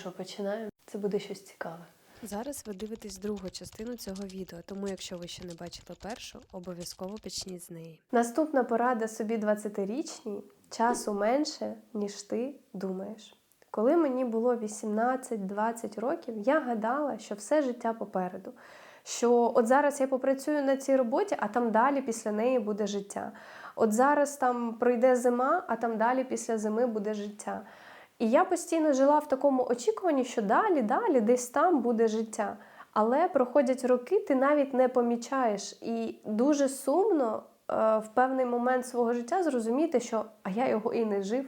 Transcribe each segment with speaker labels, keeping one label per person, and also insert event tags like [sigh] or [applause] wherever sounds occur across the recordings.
Speaker 1: Що починаємо? Це буде щось цікаве.
Speaker 2: Зараз ви дивитесь другу частину цього відео, тому якщо ви ще не бачили першу, обов'язково почніть з неї.
Speaker 1: Наступна порада собі 20-річній часу менше, ніж ти думаєш. Коли мені було 18-20 років, я гадала, що все життя попереду. Що от зараз я попрацюю на цій роботі, а там далі після неї буде життя. От зараз там пройде зима, а там далі після зими буде життя. І я постійно жила в такому очікуванні, що далі, далі, десь там буде життя. Але проходять роки, ти навіть не помічаєш. І дуже сумно е, в певний момент свого життя зрозуміти, що а я його і не жив.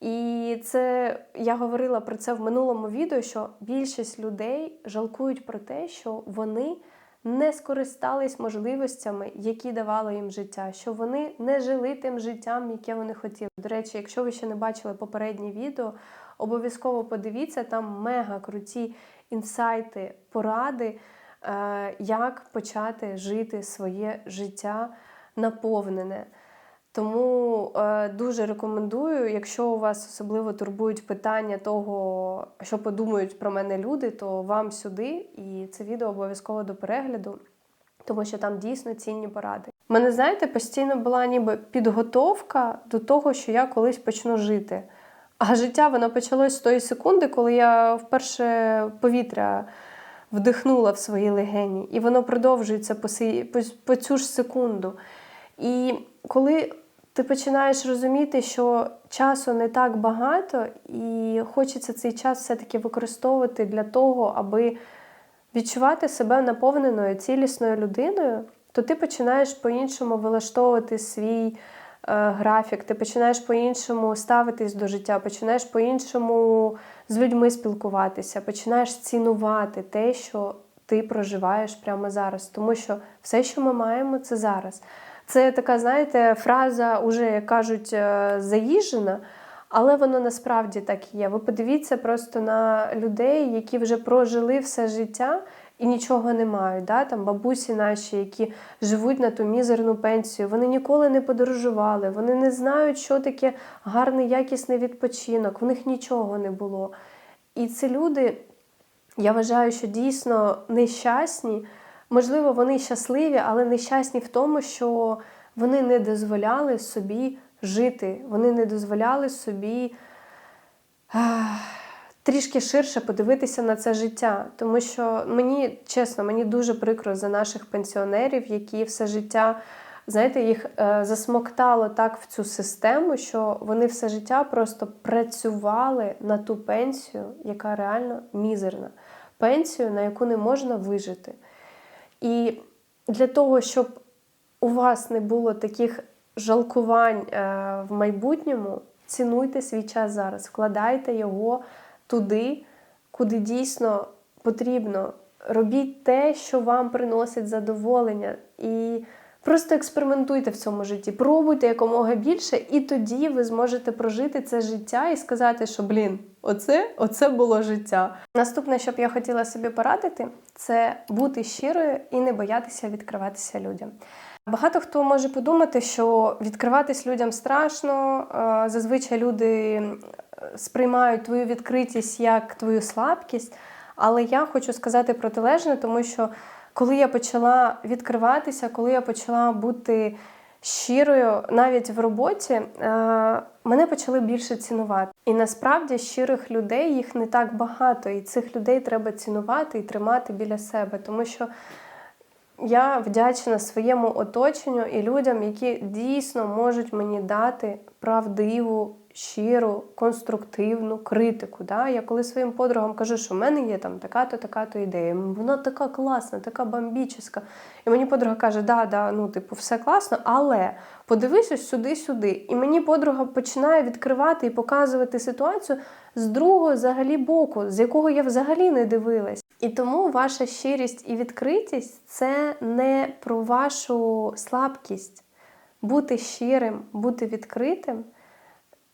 Speaker 1: І це я говорила про це в минулому відео, що більшість людей жалкують про те, що вони не скористались можливостями, які давало їм життя, що вони не жили тим життям, яке вони хотіли. До речі, якщо ви ще не бачили попереднє відео, обов'язково подивіться там мега круті інсайти, поради, е, як почати жити своє життя наповнене. Тому е, дуже рекомендую, якщо у вас особливо турбують питання того, що подумають про мене люди, то вам сюди і це відео обов'язково до перегляду, тому що там дійсно цінні поради. У мене, знаєте, постійно була ніби підготовка до того, що я колись почну жити. А життя воно почалось з тої секунди, коли я вперше повітря вдихнула в свої легені, і воно продовжується по, сей- по, по цю ж секунду. І коли ти починаєш розуміти, що часу не так багато, і хочеться цей час все-таки використовувати для того, аби відчувати себе наповненою цілісною людиною, то ти починаєш по-іншому вилаштовувати свій е, графік, ти починаєш по-іншому ставитись до життя, починаєш по-іншому з людьми спілкуватися, починаєш цінувати те, що ти проживаєш прямо зараз. Тому що все, що ми маємо, це зараз. Це така, знаєте, фраза, уже як кажуть, е, заїжджена, але воно насправді так і є. Ви подивіться просто на людей, які вже прожили все життя і нічого не мають. Да? Там бабусі наші, які живуть на ту мізерну пенсію, вони ніколи не подорожували, вони не знають, що таке гарний якісний відпочинок, в них нічого не було. І це люди, я вважаю, що дійсно нещасні. Можливо, вони щасливі, але нещасні в тому, що вони не дозволяли собі жити, вони не дозволяли собі трішки ширше подивитися на це життя. Тому що мені, чесно, мені дуже прикро за наших пенсіонерів, які все життя, знаєте, їх е, засмоктало так в цю систему, що вони все життя просто працювали на ту пенсію, яка реально мізерна. Пенсію, на яку не можна вижити. І для того, щоб у вас не було таких жалкувань е, в майбутньому, цінуйте свій час зараз, вкладайте його туди, куди дійсно потрібно. Робіть те, що вам приносить задоволення. І просто експериментуйте в цьому житті, пробуйте якомога більше, і тоді ви зможете прожити це життя і сказати, що блін, оце, оце було життя. Наступне, що б я хотіла собі порадити, це бути щирою і не боятися відкриватися людям. Багато хто може подумати, що відкриватись людям страшно. е, Зазвичай люди сприймають твою відкритість як твою слабкість. Але я хочу сказати протилежне, тому що коли я почала відкриватися, коли я почала бути щирою навіть в роботі, е, мене почали більше цінувати. І насправді щирих людей їх не так багато, і цих людей треба цінувати і тримати біля себе, тому що. Я вдячна своєму оточенню і людям, які дійсно можуть мені дати правдиву, щиру, конструктивну критику. Да? Я коли своїм подругам кажу, що в мене є там така-то, така-то ідея, вона така класна, така бомбічна. І мені подруга каже, да, да, ну, типу, все класно, але подивись ось сюди-сюди. І мені подруга починає відкривати і показувати ситуацію з другого взагалі боку, з якого я взагалі не дивилась. І тому ваша щирість і відкритість це не про вашу слабкість. Бути щирим, бути відкритим,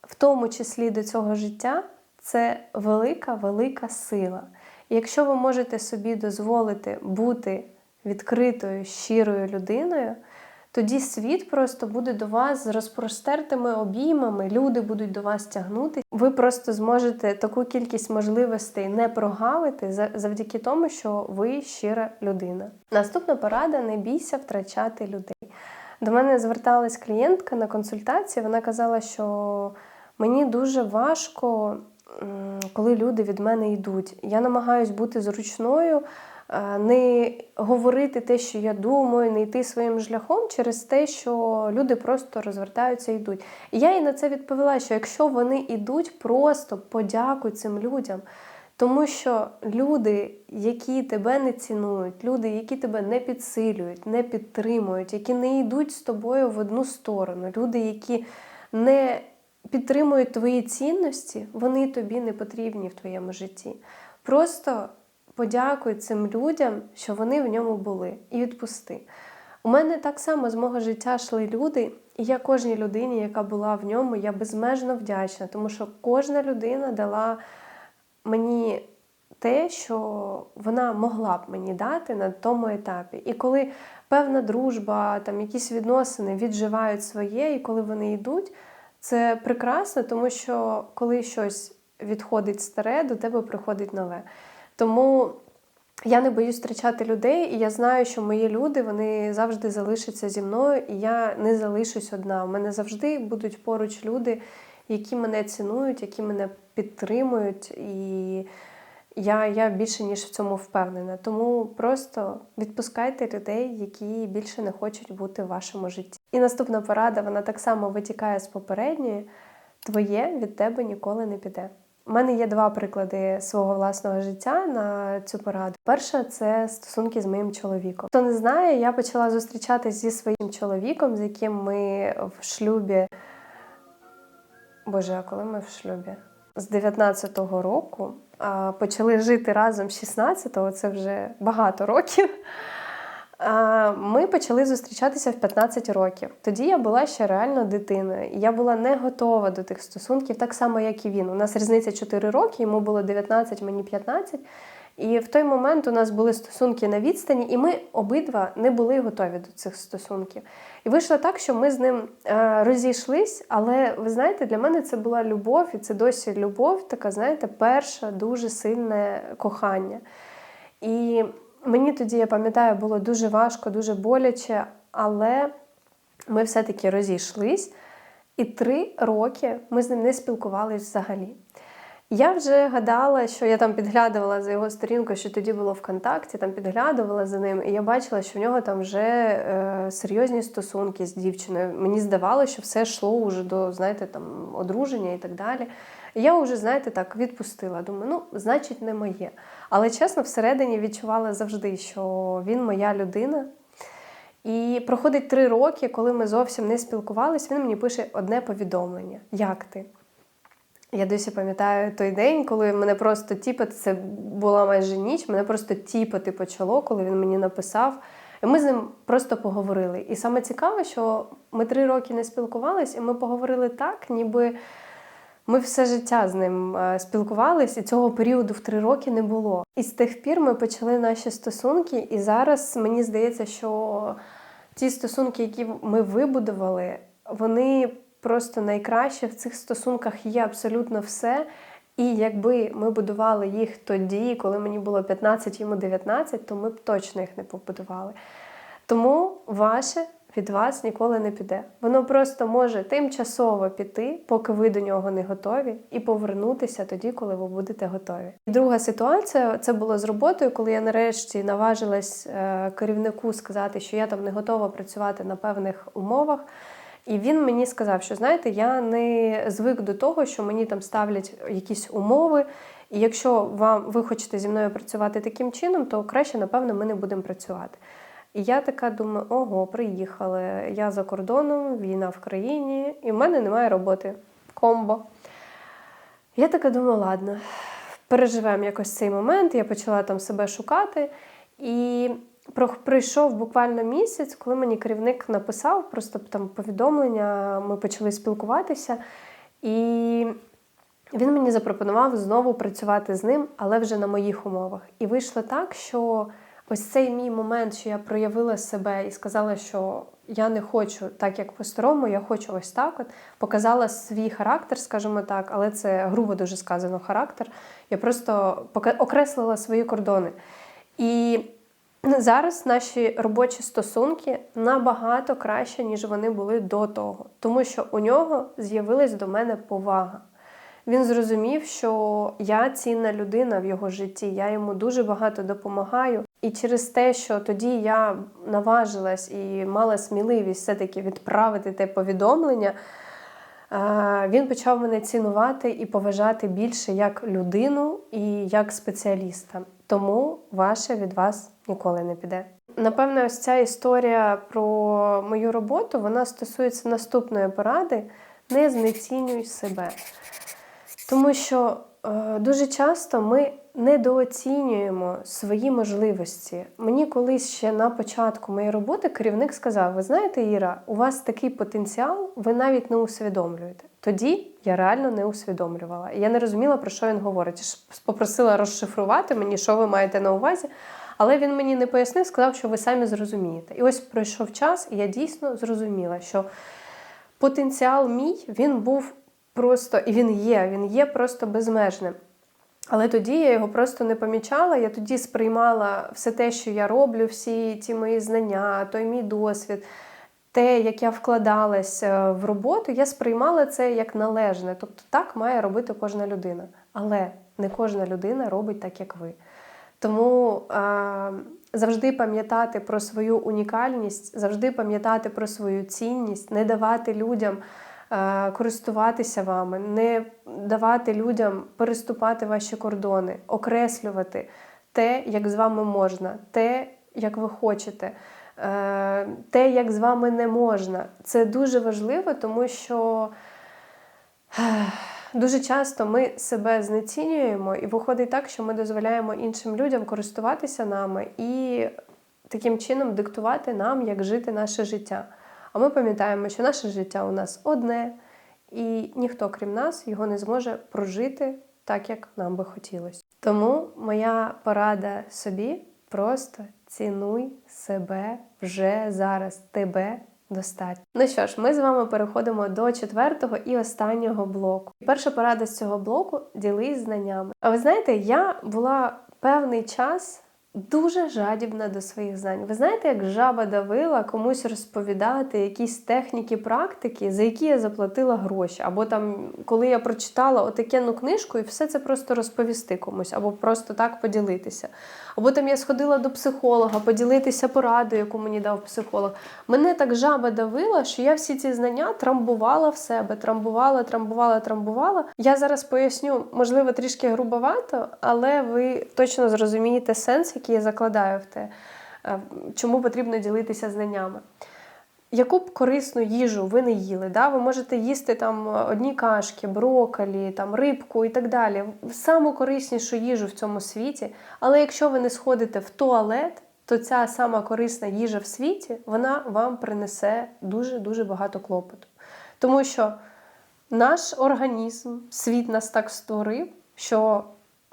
Speaker 1: в тому числі до цього життя, це велика, велика сила. І якщо ви можете собі дозволити бути відкритою, щирою людиною, тоді світ просто буде до вас з розпростертими обіймами, люди будуть до вас тягнути. Ви просто зможете таку кількість можливостей не прогавити завдяки тому, що ви щира людина. Наступна порада: не бійся втрачати людей. До мене зверталась клієнтка на консультації. Вона казала, що мені дуже важко, коли люди від мене йдуть. Я намагаюсь бути зручною, е, не говорити те, що я думаю, не йти своїм шляхом через те, що люди просто розвертаються і йдуть. І я їй на це відповіла, що якщо вони йдуть, просто подякуй цим людям. Тому що люди, які тебе не цінують, люди, які тебе не підсилюють, не підтримують, які не йдуть з тобою в одну сторону, люди, які не підтримують твої цінності, вони тобі не потрібні в твоєму житті. Просто подякуй цим людям, що вони в ньому були, і відпусти. У мене так само з мого життя йшли люди, і я кожній людині, яка була в ньому, я безмежно вдячна, тому що кожна людина дала мені те, що вона могла б мені дати на тому етапі. І коли певна дружба, там якісь відносини відживають своє, і коли вони йдуть, це прекрасно, тому що коли щось відходить старе, до тебе приходить нове. Тому я не боюсь втрачати людей, і я знаю, що мої люди вони завжди залишаться зі мною, і я не залишусь одна. У мене завжди будуть поруч люди, які мене цінують, які мене підтримують, і я, я більше ніж в цьому впевнена. Тому просто відпускайте людей, які більше не хочуть бути в вашому житті. І наступна порада, вона так само витікає з попередньої: твоє від тебе ніколи не піде. У мене є два приклади свого власного життя на цю пораду. Перша це стосунки з моїм чоловіком. Хто не знає, я почала зустрічатися зі своїм чоловіком, з яким ми в шлюбі. Боже, а коли ми в шлюбі? З 19-го року почали жити разом 16-го, це вже багато років. Ми почали зустрічатися в 15 років. Тоді я була ще реально дитиною. Я була не готова до тих стосунків, так само, як і він. У нас різниця 4 роки, йому було 19, мені 15. І в той момент у нас були стосунки на відстані, і ми обидва не були готові до цих стосунків. І вийшло так, що ми з ним е, розійшлись, але ви знаєте, для мене це була любов, і це досі любов, така, знаєте, перша дуже сильне кохання. І мені тоді, я пам'ятаю, було дуже важко, дуже боляче, але ми все-таки розійшлись. І три роки ми з ним не спілкувалися взагалі. Я вже гадала, що я там підглядувала за його сторінкою, що тоді було ВКонтакті, там підглядувала за ним, і я бачила, що в нього там вже е, серйозні стосунки з дівчиною. Мені здавалося, що все йшло вже до, знаєте, там одруження і так далі. І я вже, знаєте, так відпустила. Думаю, ну, значить, не моє. Але чесно, всередині відчувала завжди, що він моя людина. І проходить три роки, коли ми зовсім не спілкувалися, він мені пише одне повідомлення: Як ти? Я досі пам'ятаю той день, коли мене просто тіпати, це була майже ніч, мене просто тіпати почало, коли він мені написав. І ми з ним просто поговорили. І саме цікаве, що ми три роки не спілкувалися, і ми поговорили так, ніби ми все життя з ним е, спілкувалися, і цього періоду в три роки не було. І з тих пір ми почали наші стосунки, і зараз мені здається, що ті стосунки, які ми вибудували, вони просто найкраще в цих стосунках є абсолютно все. І якби ми будували їх тоді, коли мені було 15, йому 19, то ми б точно їх не побудували. Тому ваше від вас ніколи не піде. Воно просто може тимчасово піти, поки ви до нього не готові, і повернутися тоді, коли ви будете готові. І друга ситуація це було з роботою, коли я нарешті наважилась е, керівнику сказати, що я там не готова працювати на певних умовах. І він мені сказав, що знаєте, я не звик до того, що мені там ставлять якісь умови. І якщо вам ви хочете зі мною працювати таким чином, то краще, напевно, ми не будемо працювати. І я така думаю: ого, приїхали. Я за кордоном, війна в країні, і в мене немає роботи. Комбо. Я така думаю, ладно, переживемо якось цей момент. Я почала там себе шукати. І пройшов буквально місяць, коли мені керівник написав просто там повідомлення, ми почали спілкуватися, і він мені запропонував знову працювати з ним, але вже на моїх умовах. І вийшло так, що ось цей мій момент, що я проявила себе і сказала, що я не хочу так, як по-старому, я хочу ось так. От показала свій характер, скажімо так, але це грубо дуже сказано характер. Я просто окреслила свої кордони. І зараз наші робочі стосунки набагато краще, ніж вони були до того, тому що у нього з'явилась до мене повага. Він зрозумів, що я цінна людина в його житті, я йому дуже багато допомагаю. І через те, що тоді я наважилась і мала сміливість все-таки відправити те повідомлення, е, він почав мене цінувати і поважати більше як людину і як спеціаліста. Тому ваше від вас ніколи не піде. Напевне, ось ця історія про мою роботу вона стосується наступної поради: не знецінюй себе. Тому що е, дуже часто ми недооцінюємо свої можливості. Мені колись ще на початку моєї роботи керівник сказав: Ви знаєте, Іра, у вас такий потенціал, ви навіть не усвідомлюєте. Тоді я реально не усвідомлювала. Я не розуміла, про що він говорить. Попросила розшифрувати мені, що ви маєте на увазі. Але він мені не пояснив, сказав, що ви самі зрозумієте. І ось пройшов час, і я дійсно зрозуміла, що потенціал мій він був просто, і він є, він є просто безмежним. Але тоді я його просто не помічала. Я тоді сприймала все те, що я роблю, всі ті мої знання, той мій досвід, те, як я вкладалась е, в роботу, я сприймала це як належне. Тобто так має робити кожна людина. Але не кожна людина робить так, як ви. Тому е, завжди пам'ятати про свою унікальність, завжди пам'ятати про свою цінність, не давати людям користуватися вами, не давати людям переступати ваші кордони, окреслювати те, як з вами можна, те, як ви хочете, е, те, як з вами не можна. Це дуже важливо, тому що. Дуже часто ми себе знецінюємо, і виходить так, що ми дозволяємо іншим людям користуватися нами і таким чином диктувати нам, як жити наше життя. А ми пам'ятаємо, що наше життя у нас одне, і ніхто, крім нас, його не зможе прожити так, як нам би хотілося. Тому моя порада собі просто цінуй себе вже зараз, тебе достатньо. Ну що ж, ми з вами переходимо до четвертого і останнього блоку. Перша порада з цього блоку ділись знаннями. А ви знаєте, я була певний час. Дуже жадібна до своїх знань. Ви знаєте, як жаба давила комусь розповідати якісь техніки, практики, за які я заплатила гроші, або там, коли я прочитала отакенну книжку, і все це просто розповісти комусь, або просто так поділитися. Або там я сходила до психолога, поділитися порадою, яку мені дав психолог. Мене так жаба давила, що я всі ці знання трамбувала в себе, трамбувала, трамбувала, трамбувала. Я зараз поясню, можливо, трішки грубовато, але ви точно зрозумієте сенс, я закладаю в те, е, чому потрібно ділитися знаннями. Яку б корисну їжу ви не їли, да? ви можете їсти там одні кашки, брокколі, там рибку і так далі. Саму кориснішу їжу в цьому світі. Але якщо ви не сходите в туалет, то ця сама корисна їжа в світі вона вам принесе дуже-дуже багато клопоту. Тому що наш організм, світ нас так створив, що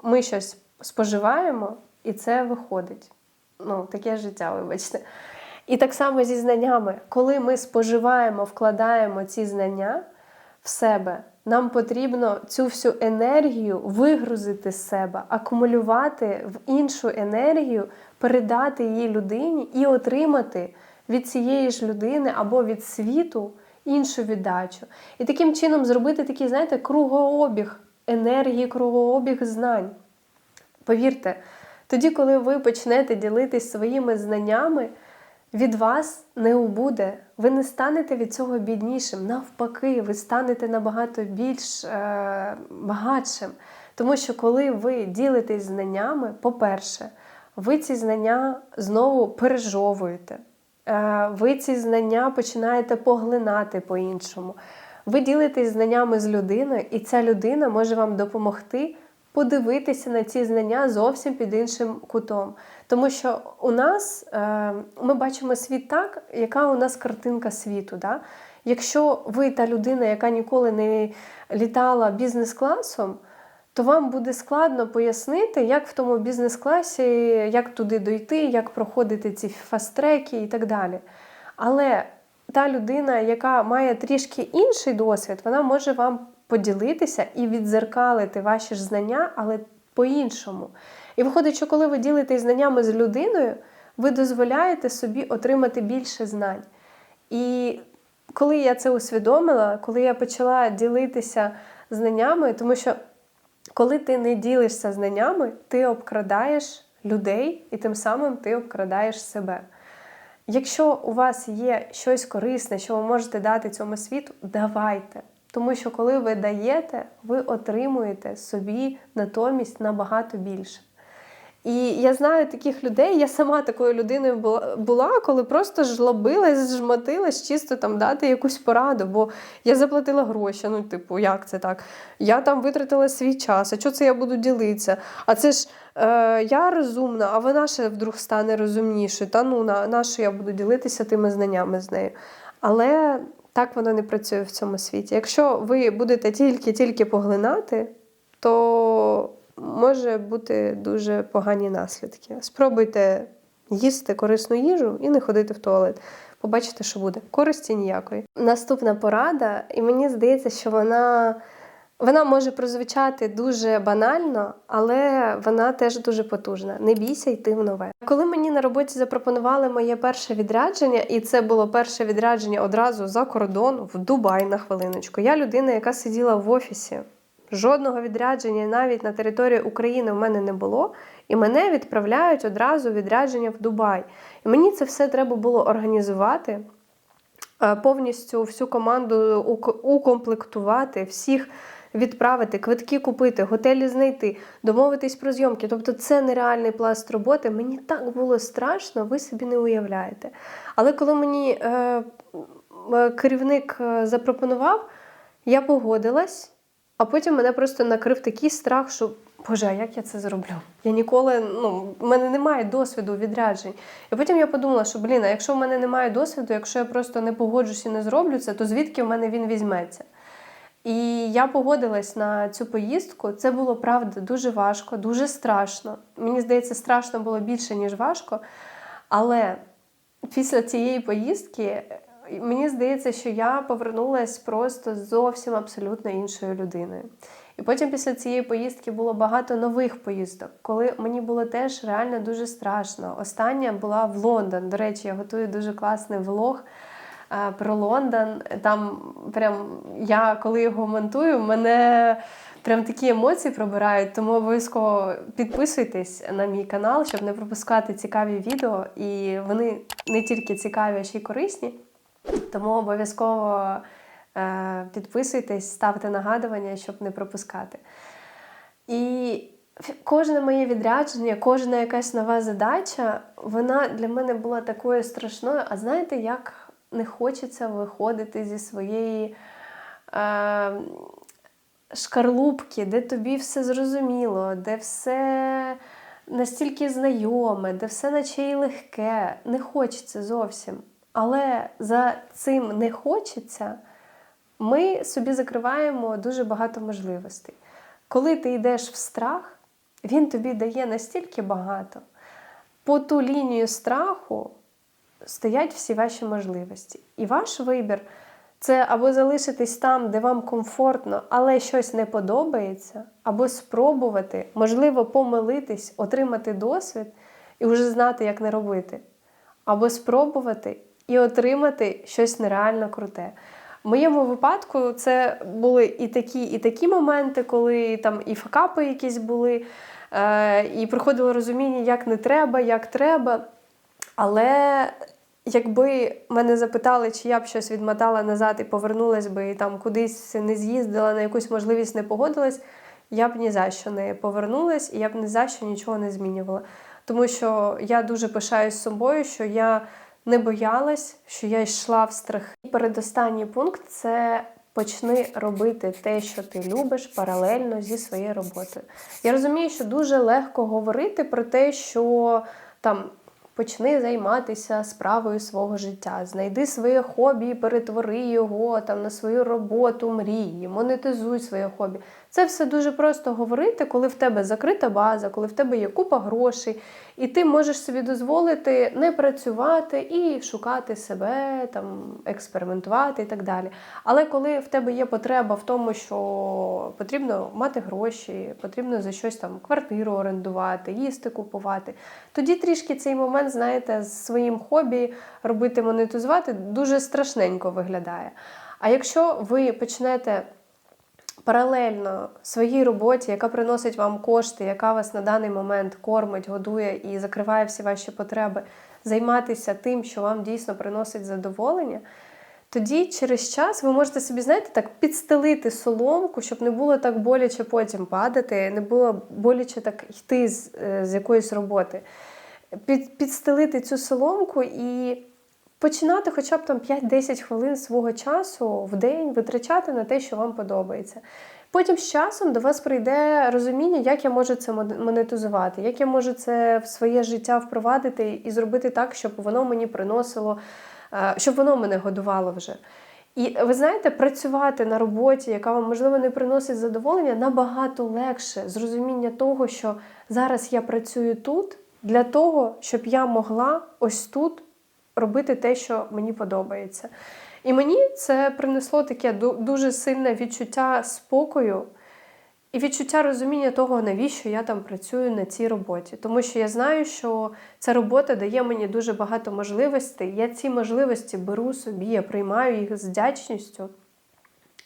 Speaker 1: ми щось споживаємо, і це виходить. Ну, таке життя, вибачте. І так само зі знаннями, коли ми споживаємо, вкладаємо ці знання в себе, нам потрібно цю всю енергію вигрузити з себе, акумулювати в іншу енергію, передати її людині і отримати від цієї ж людини або від світу іншу віддачу. І таким чином зробити такий, знаєте, кругообіг енергії, кругообіг знань. Повірте, тоді, коли ви почнете ділитись своїми знаннями, від вас не убуде. Ви не станете від цього біднішим. Навпаки, ви станете набагато більш е, багатшим. Тому що коли ви ділитесь знаннями, по-перше, ви ці знання знову пережовуєте. Е, ви ці знання починаєте поглинати по-іншому. Ви ділитесь знаннями з людиною, і ця людина може вам допомогти подивитися на ці знання зовсім під іншим кутом. Тому що у нас е, ми бачимо світ так, яка у нас картинка світу. Да? Якщо ви та людина, яка ніколи не літала бізнес-класом, то вам буде складно пояснити, як в тому бізнес-класі, як туди дойти, як проходити ці фаст-треки і так далі. Але та людина, яка має трішки інший досвід, вона може вам поділитися і відзеркалити ваші ж знання, але по-іншому. І виходить, що коли ви ділитесь знаннями з людиною, ви дозволяєте собі отримати більше знань. І коли я це усвідомила, коли я почала ділитися знаннями, тому що коли ти не ділишся знаннями, ти обкрадаєш людей і тим самим ти обкрадаєш себе. Якщо у вас є щось корисне, що ви можете дати цьому світу, давайте. Тому що коли ви даєте, ви отримуєте собі натомість набагато більше. І я знаю таких людей, я сама такою людиною була, коли просто жлобилась, жмотилась, чисто там дати якусь пораду, бо я заплатила гроші. Ну, типу, як це так? Я там витратила свій час, а що це я буду ділитися? А це ж е, я розумна, а вона ще вдруг стане розумнішою. Та ну на, на що я буду ділитися тими знаннями з нею. Але так воно не працює в цьому світі. Якщо ви будете тільки-тільки поглинати, то може бути дуже погані наслідки. Спробуйте їсти корисну їжу і не ходити в туалет. Побачите, що буде. Користі ніякої. Наступна порада, і мені здається, що вона. Вона може прозвучати дуже банально, але вона теж дуже потужна. Не бійся йти в нове. Коли мені на роботі запропонували моє перше відрядження, і це було перше відрядження одразу за кордон в Дубай на хвилиночку. Я людина, яка сиділа в офісі. Жодного відрядження навіть на території України в мене не було, і мене відправляють одразу відрядження в Дубай. І мені це все треба було організувати, е, повністю всю команду ук- укомплектувати, всіх відправити, квитки купити, готелі знайти, домовитись про зйомки. Тобто це нереальний пласт роботи. Мені так було страшно, ви собі не уявляєте. Але коли мені е, е, керівник е, запропонував, я погодилась. А потім мене просто накрив такий страх, що Боже, як я це зроблю? Я ніколи, ну, в мене немає досвіду відряджень. І потім я подумала, що блін, а якщо в мене немає досвіду, якщо я просто не погоджусь і не зроблю це, то звідки в мене він візьметься? І я погодилась на цю поїздку. Це було правда дуже важко, дуже страшно. Мені здається, страшно було більше, ніж важко. Але після цієї поїздки мені здається, що я повернулася просто зовсім абсолютно іншою людиною. І потім після цієї поїздки було багато нових поїздок, коли мені було теж реально дуже страшно. Остання була в Лондон. До речі, я готую дуже класний влог е, про Лондон. Там прям я коли його монтую, мене прям такі емоції пробирають. Тому обов'язково підписуйтесь на мій канал, щоб не пропускати цікаві відео. І вони не тільки цікаві, а ще й корисні. Тому обов'язково е, підписуйтесь, ставте нагадування, щоб не пропускати. І кожне моє відрядження, кожна якась нова задача, вона для мене була такою страшною. А знаєте, як не хочеться виходити зі своєї е, шкарлупки, де тобі все зрозуміло, де все настільки знайоме, де все наче й легке. Не хочеться зовсім. Але за цим не хочеться, ми собі закриваємо дуже багато можливостей. Коли ти йдеш в страх, він тобі дає настільки багато. По ту лінію страху стоять всі ваші можливості. І ваш вибір це або залишитись там, де вам комфортно, але щось не подобається, або спробувати, можливо, помилитись, отримати досвід і вже знати, як не робити. Або спробувати і отримати щось нереально круте. В моєму випадку це були і такі, і такі моменти, коли там і факапи якісь були, е, і приходило розуміння, як не треба, як треба. Але якби мене запитали, чи я б щось відмотала назад і повернулась би і там кудись не з'їздила, на якусь можливість не погодилась, я б ні за що не повернулась і я б ні за що нічого не змінювала. Тому що я дуже пишаюсь собою, що я не боялась, що я йшла в страх. І передостанній пункт це почни робити те, що ти любиш, паралельно зі своєю роботою. Я розумію, що дуже легко говорити про те, що там. Почни займатися справою свого життя, знайди своє хобі, і перетвори його там на свою роботу, мрії, монетизуй своє хобі. Це все дуже просто говорити, коли в тебе закрита база, коли в тебе є купа грошей, і ти можеш собі дозволити не працювати і шукати себе, там, експериментувати і так далі. Але коли в тебе є потреба в тому, що потрібно мати гроші, потрібно за щось там квартиру орендувати, їсти купувати, тоді трішки цей момент, знаєте, з своїм хобі робити монетизувати дуже страшненько виглядає. А якщо ви почнете паралельно своїй роботі, яка приносить вам кошти, яка вас на даний момент кормить, годує і закриває всі ваші потреби, займатися тим, що вам дійсно приносить задоволення, тоді через час ви можете собі, знаєте, так підстелити соломку, щоб не було так боляче потім падати, не було боляче так йти з, е, з якоїсь роботи. Під, підстелити цю соломку і починати хоча б там 5-10 хвилин свого часу в день витрачати на те, що вам подобається. Потім з часом до вас прийде розуміння, як я можу це монетизувати, як я можу це в своє життя впровадити і зробити так, щоб воно мені приносило, е, щоб воно мене годувало вже. І ви знаєте, працювати на роботі, яка вам можливо не приносить задоволення, набагато легше з розуміння того, що зараз я працюю тут для того, щоб я могла ось тут робити те, що мені подобається. І мені це принесло таке дуже сильне відчуття спокою і відчуття розуміння того, навіщо я там працюю на цій роботі. Тому що я знаю, що ця робота дає мені дуже багато можливостей. Я ці можливості беру собі, я приймаю їх з вдячністю.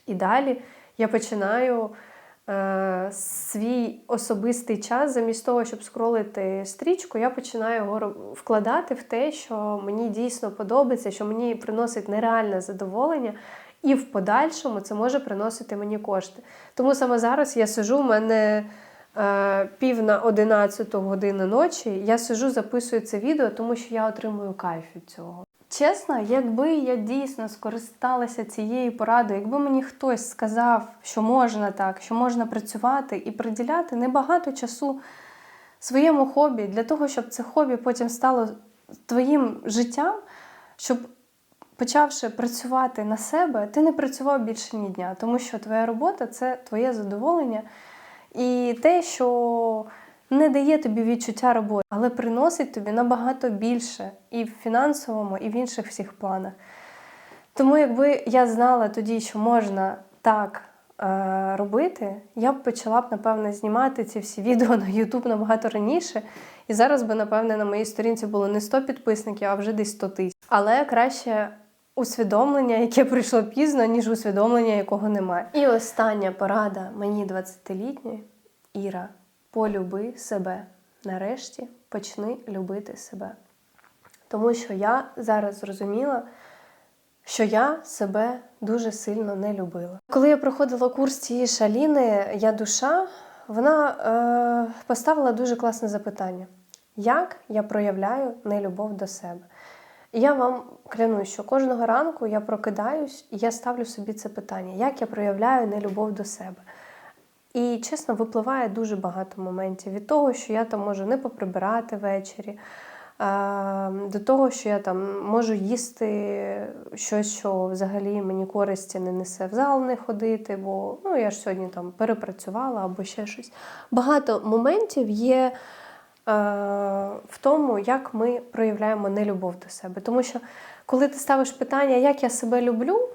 Speaker 1: І далі я починаю е, свій особистий час, замість того, щоб скролити стрічку, я починаю його вкладати в те, що мені дійсно подобається, що мені приносить нереальне задоволення, і в подальшому це може приносити мені кошти. Тому саме зараз я сижу, в мене е, пів на 11 години ночі. Я сижу, записую це відео, тому що я отримую кайф від цього. Чесно, якби я дійсно скористалася цією порадою, якби мені хтось сказав, що можна так, що можна працювати і приділяти небагато часу своєму хобі для того, щоб це хобі потім стало твоїм життям, щоб почавши працювати на себе, ти не працював більше ні дня, тому що твоя робота це твоє задоволення. І те, що не дає тобі відчуття роботи, але приносить тобі набагато більше і в фінансовому, і в інших всіх планах. Тому, якби я знала тоді, що можна так е, робити, я б почала б, напевно, знімати ці всі відео на YouTube набагато раніше. І зараз би, напевне, на моїй сторінці було не 100 підписників, а вже десь 100 тисяч. Але краще усвідомлення, яке прийшло пізно, ніж усвідомлення, якого немає. І остання порада мені 20-літньої Іра, полюби себе. Нарешті почни любити себе. Тому що я зараз зрозуміла, що я себе дуже сильно не любила. Коли я проходила курс цієї шаліни, я душа, вона е, поставила дуже класне запитання: як я проявляю нелюбов до себе? І я вам клянусь, що кожного ранку я прокидаюсь і я ставлю собі це питання: як я проявляю нелюбов до себе? І чесно, випливає дуже багато моментів від того, що я там можу не поприбирати ввечері, е, до того, що я там можу їсти щось, що взагалі мені користі не несе в зал не ходити, бо ну, я ж сьогодні там перепрацювала або ще щось. Багато моментів є е, в тому, як ми проявляємо нелюбов до себе. Тому що коли ти ставиш питання, як я себе люблю,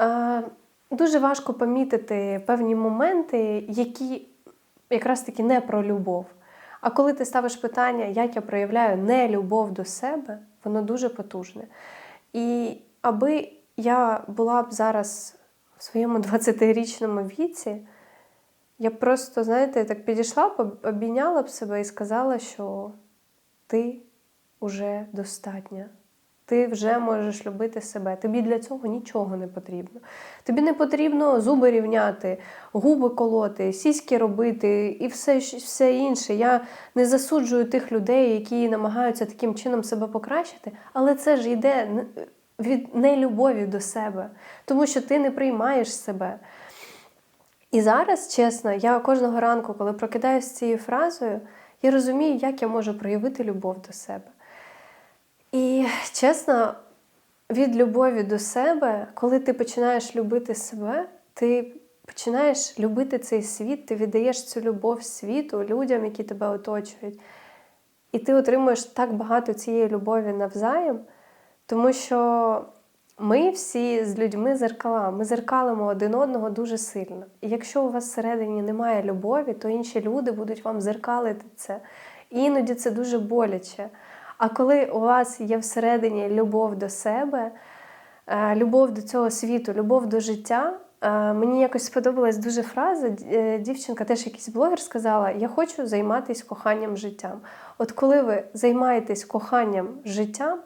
Speaker 1: е, дуже важко помітити певні моменти, які якраз таки не про любов. А коли ти ставиш питання, як я проявляю нелюбов до себе, воно дуже потужне. І аби я була б зараз в своєму [laughs] 20-річному віці, я просто, знаєте, так підійшла б, обійняла б себе і сказала, що ти вже достатня. Ти вже можеш любити себе. Тобі для цього нічого не потрібно. Тобі не потрібно зуби рівняти, губи колоти, сіськи робити і все, все інше. Я не засуджую тих людей, які намагаються таким чином себе покращити, але це ж йде від нелюбові до себе, тому що ти не приймаєш себе. І зараз, чесно, я кожного ранку, коли прокидаюся цією фразою, я розумію, як я можу проявити любов до себе. І чесно, від любові до себе, коли ти починаєш любити себе, ти починаєш любити цей світ, ти віддаєш цю любов світу, людям, які тебе оточують. І ти отримуєш так багато цієї любові навзаєм, тому що ми всі з людьми зеркала, ми зеркалимо один одного дуже сильно. І якщо у вас всередині немає любові, то інші люди будуть вам зеркалити це. І іноді це дуже боляче. А коли у вас є всередині любов до себе, е, любов до цього світу, любов до життя. е, Мені якось сподобалась дуже фраза. е, Дівчинка, теж якийсь блогер, сказала: Я хочу займатися коханням життям. От коли ви займаєтесь коханням життям,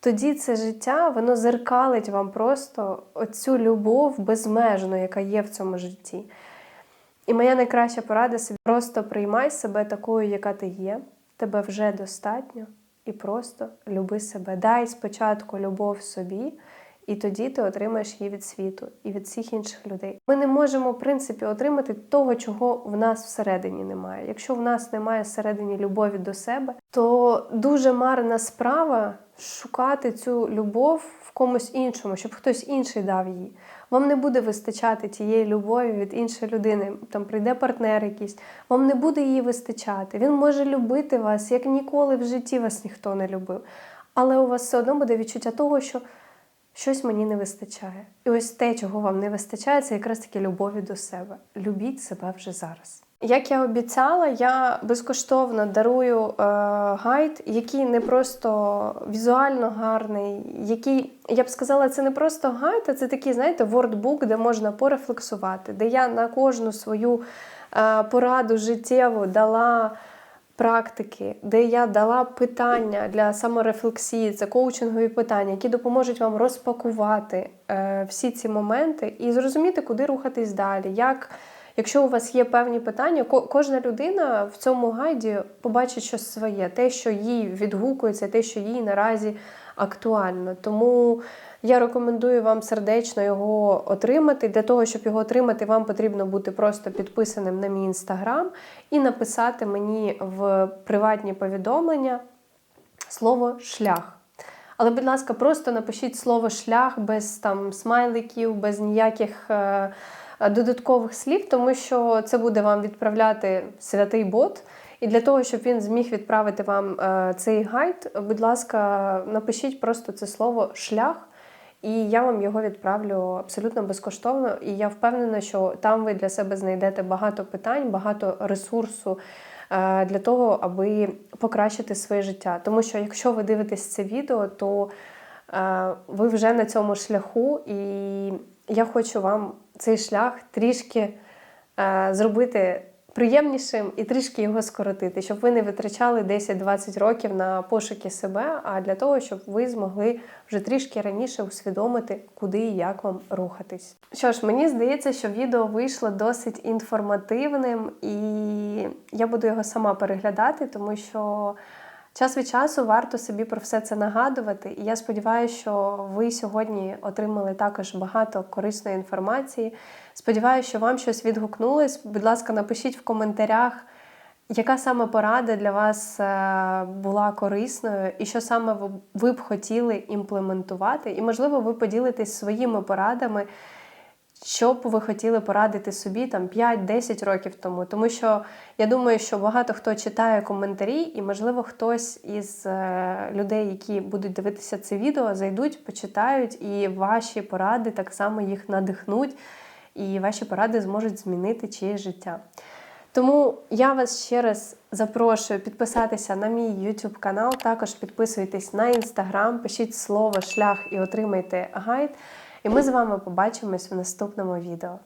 Speaker 1: тоді це життя воно зеркалить вам просто оцю любов безмежну, яка є в цьому житті. І моя найкраща порада собі просто приймай себе такою, яка ти є. Тебе вже достатньо, і просто люби себе. Дай спочатку любов собі, і тоді ти отримаєш її від світу і від всіх інших людей. Ми не можемо, в принципі, отримати того, чого в нас всередині немає. Якщо в нас немає всередині любові до себе, то дуже марна справа шукати цю любов в комусь іншому, щоб хтось інший дав її. Вам не буде вистачати тієї любові від іншої людини. Там прийде партнер якийсь, вам не буде її вистачати. Він може любити вас, як ніколи в житті вас ніхто не любив. Але у вас все одно буде відчуття того, що щось мені не вистачає. І ось те, чого вам не вистачає, це якраз таки любові до себе. Любіть себе вже зараз. Як я обіцяла, я безкоштовно дарую е, гайд, який не просто візуально гарний, який, я б сказала, це не просто гайд, а це такий, знаєте, вордбук, де можна порефлексувати, де я на кожну свою е, пораду життєву дала практики, де я дала питання для саморефлексії, це коучингові питання, які допоможуть вам розпакувати е, всі ці моменти і зрозуміти, куди рухатись далі. як Якщо у вас є певні питання, ко- кожна людина в цьому гайді побачить щось своє, те, що їй відгукується, те, що їй наразі актуально. Тому я рекомендую вам сердечно його отримати. Для того, щоб його отримати, вам потрібно бути просто підписаним на мій інстаграм і написати мені в приватні повідомлення слово шлях. Але, будь ласка, просто напишіть слово шлях без там смайликів, без ніяких е, додаткових слів, тому що це буде вам відправляти святий бот. І для того, щоб він зміг відправити вам е, цей гайд, будь ласка, напишіть просто це слово шлях. І я вам його відправлю абсолютно безкоштовно. І я впевнена, що там ви для себе знайдете багато питань, багато ресурсу е, для того, аби покращити своє життя. Тому що якщо ви дивитесь це відео, то е, ви вже на цьому шляху, і я хочу вам цей шлях трішки е, зробити приємнішим і трішки його скоротити, щоб ви не витрачали 10-20 років на пошуки себе, а для того, щоб ви змогли вже трішки раніше усвідомити, куди і як вам рухатись. Що ж, мені здається, що відео вийшло досить інформативним, і я буду його сама переглядати, тому що. Час від часу варто собі про все це нагадувати, і я сподіваюся, що ви сьогодні отримали також багато корисної інформації. Сподіваюся, що вам щось відгукнулось. Будь ласка, напишіть в коментарях, яка саме порада для вас е, була корисною, і що саме ви- ви б хотіли імплементувати. І, можливо, ви поділитесь своїми порадами, що б ви хотіли порадити собі там 5-10 років тому. Тому що я думаю, що багато хто читає коментарі, і, можливо, хтось із е, людей, які будуть дивитися це відео, зайдуть, почитають, і ваші поради так само їх надихнуть, і ваші поради зможуть змінити чиє життя. Тому я вас ще раз запрошую підписатися на мій YouTube канал. Також підписуйтесь на Instagram, пишіть слово шлях і отримайте гайд. І ми з вами побачимось в наступному відео.